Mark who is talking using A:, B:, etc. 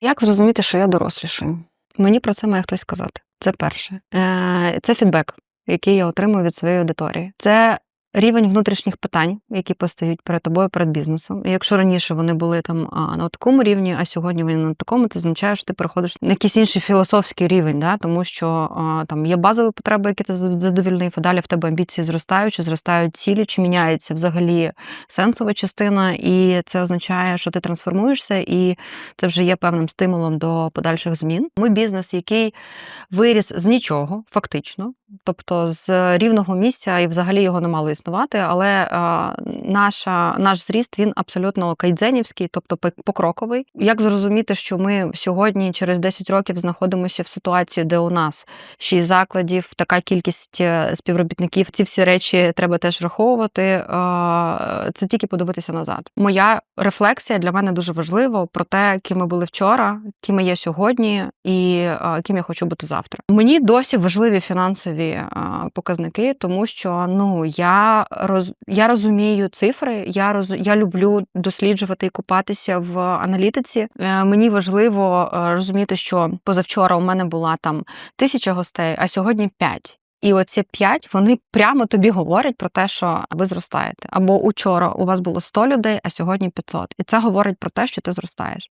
A: Як зрозуміти, що я дорослішаю? Мені про це має хтось сказати. Це перше. Е, Це фідбек, який я отримую від своєї аудиторії. Це рівень внутрішніх питань, які постають перед тобою, перед бізнесом. І якщо раніше вони були там на такому рівні, а сьогодні вони на такому, це означає, що ти переходиш на якийсь інший філософський рівень, да? тому що там є базові потреби, які ти задовільнив, а далі в тебе амбіції зростають, чи зростають цілі, чи міняється взагалі сенсова частина, і це означає, що ти трансформуєшся, і це вже є певним стимулом до подальших змін. Ми бізнес, який виріс з нічого, фактично, тобто з рівного місця, і взагалі його не мало існувати. Але е, наша, наш зріст він абсолютно кайдзенівський, тобто пок- покроковий. Як зрозуміти, що ми сьогодні, через 10 років, знаходимося в ситуації, де у нас шість закладів, така кількість е, співробітників, ці всі речі треба теж враховувати. Е, Це тільки подивитися назад. Моя рефлексія для мене дуже важлива про те, ким ми були вчора, ким я є сьогодні, і е, ким я хочу бути завтра. Мені досі важливі фінансові е, показники, тому що ну я роз я розумію цифри, я роз я люблю досліджувати і купатися в аналітиці. Е, Мені важливо е, розуміти, що позавчора у мене була там тисяча гостей, а сьогодні п'ять. І оці п'ять вони прямо тобі говорять про те, що ви зростаєте. Або учора у вас було 100 людей, а сьогодні 500. І це говорить про те, що ти зростаєш.